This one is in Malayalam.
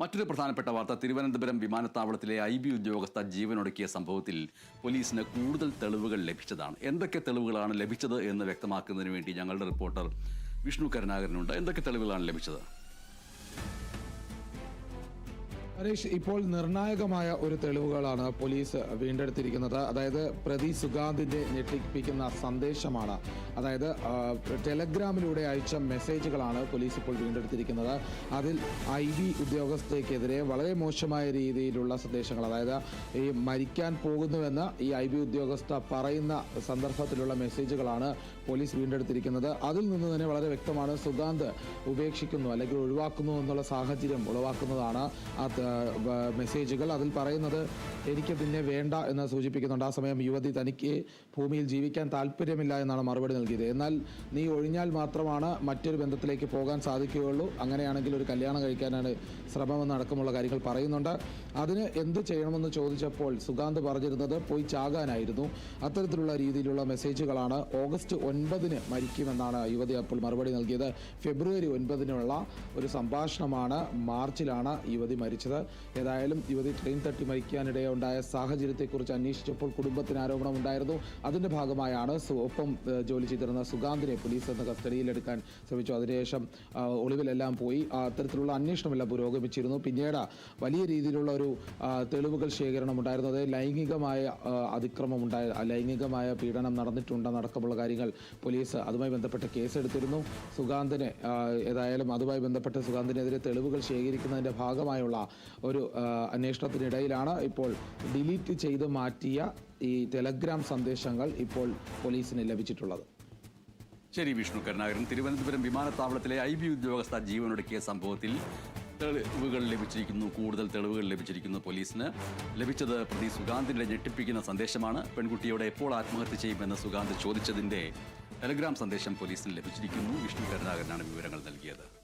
മറ്റൊരു പ്രധാനപ്പെട്ട വാർത്ത തിരുവനന്തപുരം വിമാനത്താവളത്തിലെ ഐ ബി ഉദ്യോഗസ്ഥ ജീവനൊടുക്കിയ സംഭവത്തിൽ പോലീസിന് കൂടുതൽ തെളിവുകൾ ലഭിച്ചതാണ്. എന്തൊക്കെ തെളിവുകളാണ് ലഭിച്ചത് എന്ന് വ്യക്തമാക്കുന്നതിന് വേണ്ടി ഞങ്ങളുടെ റിപ്പോർട്ടർ വിഷ്ണു കരുണാകരനുണ്ട്. എന്തൊക്കെ തെളിവുകളാണ് ലഭിച്ചത്? ഹരീഷ് ഇപ്പോൾ നിർണായകമായ ഒരു തെളിവുകളാണ് പോലീസ് വീണ്ടെടുത്തിരിക്കുന്നത്. അതായത് പ്രതി സുഗാന്തിന്റെ ഞെട്ടിപ്പിക്കുന്ന സന്ദേശമാണ്. അതായത് ടെലഗ്രാമിലൂടെ അയച്ച മെസ്സേജുകളാണ് പോലീസ് ഇപ്പോൾ വീണ്ടെടുത്തിരിക്കുന്നത്. അതിൽ ഐ ബി ഉദ്യോഗസ്ഥയ്ക്കെതിരെ വളരെ മോശമായ രീതിയിലുള്ള സന്ദേശങ്ങൾ അതായത് ഈ മരിക്കാൻ പോകുന്നുവെന്ന് ഈ ഐ ബി ഉദ്യോഗസ്ഥ പറയുന്ന സന്ദർഭത്തിലുള്ള മെസ്സേജുകളാണ് പോലീസ് വീണ്ടെടുത്തിരിക്കുന്നത്. അതിൽ നിന്ന് തന്നെ വളരെ വ്യക്തമാണ് സുഗാന്ത് ഉപേക്ഷിക്കുന്നു അല്ലെങ്കിൽ ഒഴിവാക്കുന്നു എന്നുള്ള സാഹചര്യം ഉളവാക്കുന്നതാണ് ആ ത- വ- മെസ്സേജുകൾ അതിൽ പറയുന്നത് എനിക്ക് പിന്നെ വേണ്ട എന്ന് സൂചിപ്പിക്കുന്നുണ്ട്. ആ സമയം യുവതി തനിക്ക് ഭൂമിയിൽ ജീവിക്കാൻ താല്പര്യമില്ല എന്നാണ് മറുപടി നൽകിയത്. എന്നാൽ നീ ഒഴിഞ്ഞാൽ മാത്രമാണ് മറ്റൊരു ബന്ധത്തിലേക്ക് പോകാൻ സാധിക്കുകയുള്ളൂ. അങ്ങനെയാണെങ്കിൽ ഒരു കല്യാണം കഴിക്കാനാണ് ശ്രമമെന്ന് അടക്കമുള്ള കാര്യങ്ങൾ പറയുന്നുണ്ട്. അതിന് എന്ത് ചെയ്യണമെന്ന് ചോദിച്ചപ്പോൾ സുഗാന്ത് പറഞ്ഞിരുന്നത് പോയി ചാകാനായിരുന്നു. അത്തരത്തിലുള്ള രീതിയിലുള്ള മെസ്സേജുകളാണ് ഓഗസ്റ്റ് ഒൻപതിന് മരിക്കുമെന്നാണ് യുവതി അപ്പോൾ മറുപടി നൽകിയത്. ഫെബ്രുവരി ഒൻപതിനുള്ള ഒരു സംഭാഷണമാണ് മാർച്ചിലാണ് യുവതി മരിച്ചത്. ഏതായാലും യുവതി ട്രെയിൻ തട്ടി മരിക്കാനിടെ ഉണ്ടായ സാഹചര്യത്തെക്കുറിച്ച് അന്വേഷിച്ചപ്പോൾ കുടുംബത്തിന് ആരോപണം ഉണ്ടായിരുന്നു. അതിന്റെ ഭാഗമായാണ് ഒപ്പം ജോലി ചെയ്തിരുന്ന സുഗാന്തിനെ പോലീസ് എന്ന കസ്റ്റഡിയിലെടുക്കാൻ ശ്രമിച്ചു. അതിനുശേഷം ഒളിവിലെല്ലാം പോയി. അത്തരത്തിലുള്ള അന്വേഷണമെല്ലാം പുരോഗമിച്ചിരുന്നു. പിന്നീട് വലിയ രീതിയിലുള്ള ഒരു തെളിവുകൾ ശേഖരണം ഉണ്ടായിരുന്നു അതായത് ലൈംഗികമായ അതിക്രമം ഉണ്ടായ ലൈംഗികമായ പീഡനം നടന്നിട്ടുണ്ടെന്നടക്കമുള്ള കാര്യങ്ങൾ പോലീസ് അതുമായി ബന്ധപ്പെട്ട കേസെടുത്തിരുന്നു. സുഗാന്തിനെ ഏതായാലും അതുമായി ബന്ധപ്പെട്ട സുഗാന്തിനെതിരെ തെളിവുകൾ ശേഖരിക്കുന്നതിന്റെ ഭാഗമായുള്ള ഒരു അന്വേഷണത്തിനിടയിലാണ് ഇപ്പോൾ ഡിലീറ്റ് ചെയ്ത് മാറ്റിയ ഈ ടെലഗ്രാം സന്ദേശങ്ങൾ ഇപ്പോൾ പോലീസിന് ലഭിച്ചിട്ടുള്ളത്. ശരി വിഷ്ണു കരുണാകരൻ. തിരുവനന്തപുരം വിമാനത്താവളത്തിലെ ഐ ബി ഉദ്യോഗസ്ഥ ജീവനൊടുക്കിയ സംഭവത്തിൽ തെളിവുകൾ ലഭിച്ചിരിക്കുന്നു കൂടുതൽ തെളിവുകൾ ലഭിച്ചിരിക്കുന്നു പോലീസിന്. ലഭിച്ചത് പ്രതി സുഗാന്തിന്റെ ഞെട്ടിപ്പിക്കുന്ന സന്ദേശമാണ്. പെൺകുട്ടിയോട് എപ്പോൾ ആത്മഹത്യ ചെയ്യുമെന്ന് സുഗാന്ത് ചോദിച്ചതിന്റെ ടെലഗ്രാം സന്ദേശം പോലീസിന് ലഭിച്ചിരിക്കുന്നു. വിഷ്ണു കരുണാകരനാണ് വിവരങ്ങൾ നൽകിയത്.